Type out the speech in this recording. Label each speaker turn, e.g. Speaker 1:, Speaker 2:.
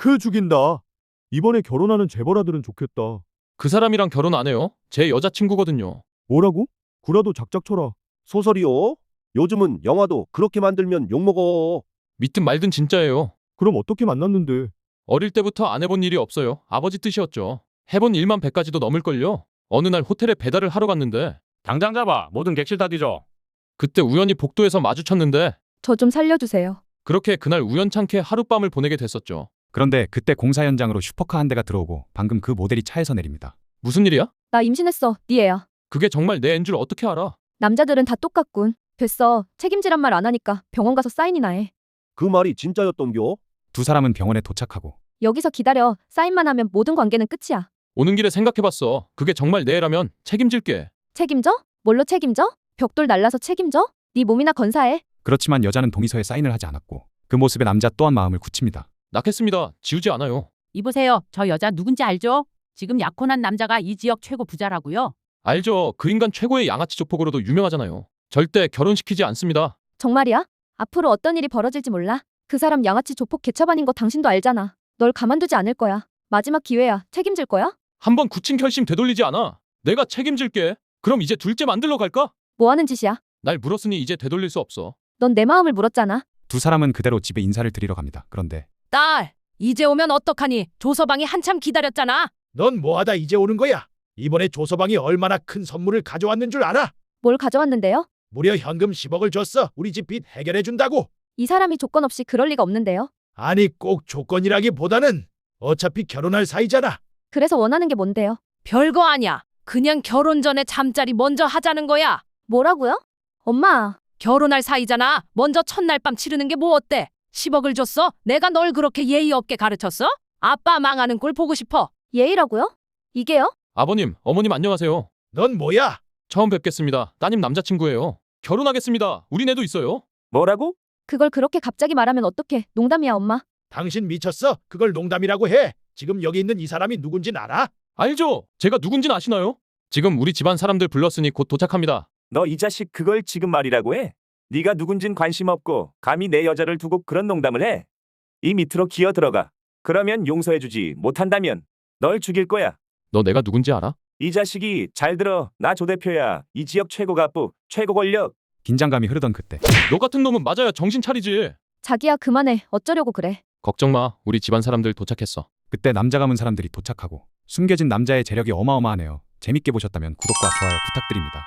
Speaker 1: 크 죽인다. 이번에 결혼하는 재벌 아들은 좋겠다.
Speaker 2: 그 사람이랑 결혼 안 해요. 제 여자친구거든요.
Speaker 1: 뭐라고? 구라도 작작 쳐라.
Speaker 3: 소설이요? 요즘은 영화도 그렇게 만들면 욕먹어.
Speaker 2: 믿든 말든 진짜예요.
Speaker 1: 그럼 어떻게 만났는데?
Speaker 2: 어릴 때부터 안 해본 일이 없어요. 아버지 뜻이었죠. 해본 일만 100가지도 넘을걸요. 어느 날 호텔에 배달을 하러 갔는데
Speaker 4: 당장 잡아. 모든 객실 다 뒤져.
Speaker 2: 그때 우연히 복도에서 마주쳤는데
Speaker 5: 저 좀 살려주세요.
Speaker 2: 그렇게 그날 우연찮게 하룻밤을 보내게 됐었죠.
Speaker 6: 그런데 그때 공사 현장으로 슈퍼카 한 대가 들어오고 방금 그 모델이 차에서 내립니다.
Speaker 2: 무슨 일이야?
Speaker 5: 나 임신했어. 네 애야.
Speaker 2: 그게 정말 내앤줄 어떻게 알아?
Speaker 5: 남자들은 다 똑같군. 됐어. 책임지란 말 안 하니까 병원 가서 사인이나 해.
Speaker 3: 그 말이 진짜였던겨?
Speaker 6: 두 사람은 병원에 도착하고
Speaker 5: 여기서 기다려. 사인만 하면 모든 관계는 끝이야.
Speaker 2: 오는 길에 생각해봤어. 그게 정말 내 애라면 책임질게.
Speaker 5: 책임져? 뭘로 책임져? 벽돌 날라서 책임져? 네 몸이나 건사해.
Speaker 6: 그렇지만 여자는 동의서에 사인을 하지 않았고 그 모습에 남자 또한 마음을 굳힙니다.
Speaker 2: 낳겠습니다. 지우지 않아요.
Speaker 7: 이보세요. 저 여자 누군지 알죠? 지금 약혼한 남자가 이 지역 최고 부자라고요.
Speaker 2: 알죠? 그 인간 최고의 양아치 조폭으로도 유명하잖아요. 절대 결혼시키지 않습니다.
Speaker 5: 정말이야? 앞으로 어떤 일이 벌어질지 몰라. 그 사람 양아치 조폭 개처반인 거 당신도 알잖아. 널 가만두지 않을 거야. 마지막 기회야. 책임질 거야?
Speaker 2: 한번 굳힌 결심 되돌리지 않아. 내가 책임질게. 그럼 이제 둘째 만들러 갈까?
Speaker 5: 뭐 하는 짓이야?
Speaker 2: 날 물었으니 이제 되돌릴 수 없어.
Speaker 5: 넌 내 마음을 물었잖아.
Speaker 6: 두 사람은 그대로 집에 인사를 드리러 갑니다. 그런데
Speaker 7: 딸, 이제 오면 어떡하니? 조서방이 한참 기다렸잖아.
Speaker 8: 넌 뭐하다 이제 오는 거야? 이번에 조서방이 얼마나 큰 선물을 가져왔는 줄 알아?
Speaker 5: 뭘 가져왔는데요?
Speaker 8: 무려 현금 10억을 줬어. 우리 집 빚 해결해 준다고.
Speaker 5: 이 사람이 조건 없이 그럴 리가 없는데요.
Speaker 8: 아니 꼭 조건이라기보다는 어차피 결혼할 사이잖아.
Speaker 5: 그래서 원하는 게 뭔데요?
Speaker 7: 별거 아니야. 그냥 결혼 전에 잠자리 먼저 하자는 거야.
Speaker 5: 뭐라고요? 엄마,
Speaker 7: 결혼할 사이잖아. 먼저 첫날 밤 치르는 게 뭐 어때? 10억을 줬어? 내가 널 그렇게 예의 없게 가르쳤어? 아빠 망하는 꼴 보고 싶어.
Speaker 5: 예의라고요? 이게요?
Speaker 2: 아버님, 어머님 안녕하세요.
Speaker 8: 넌 뭐야?
Speaker 2: 처음 뵙겠습니다. 따님 남자친구예요. 결혼하겠습니다. 우린 애도 있어요.
Speaker 3: 뭐라고?
Speaker 5: 그걸 그렇게 갑자기 말하면 어떡해. 농담이야, 엄마.
Speaker 8: 당신 미쳤어? 그걸 농담이라고 해. 지금 여기 있는 이 사람이 누군진 알아?
Speaker 2: 알죠? 제가 누군진 아시나요? 지금 우리 집안 사람들 불렀으니 곧 도착합니다.
Speaker 9: 너 이 자식 그걸 지금 말이라고 해? 네가 누군진 관심 없고 감히 내 여자를 두고 그런 농담을 해? 이 밑으로 기어 들어가. 그러면 용서해주지 못한다면 널 죽일 거야.
Speaker 2: 너 내가 누군지 알아?
Speaker 9: 이 자식이 잘 들어. 나 조 대표야. 이 지역 최고 갑부, 최고 권력.
Speaker 6: 긴장감이 흐르던 그때
Speaker 2: 너 같은 놈은 맞아야 정신 차리지.
Speaker 5: 자기야, 그만해. 어쩌려고 그래.
Speaker 2: 걱정 마. 우리 집안 사람들 도착했어.
Speaker 6: 그때 남자 가문 사람들이 도착하고 숨겨진 남자의 재력이 어마어마하네요. 재밌게 보셨다면 구독과 좋아요 부탁드립니다.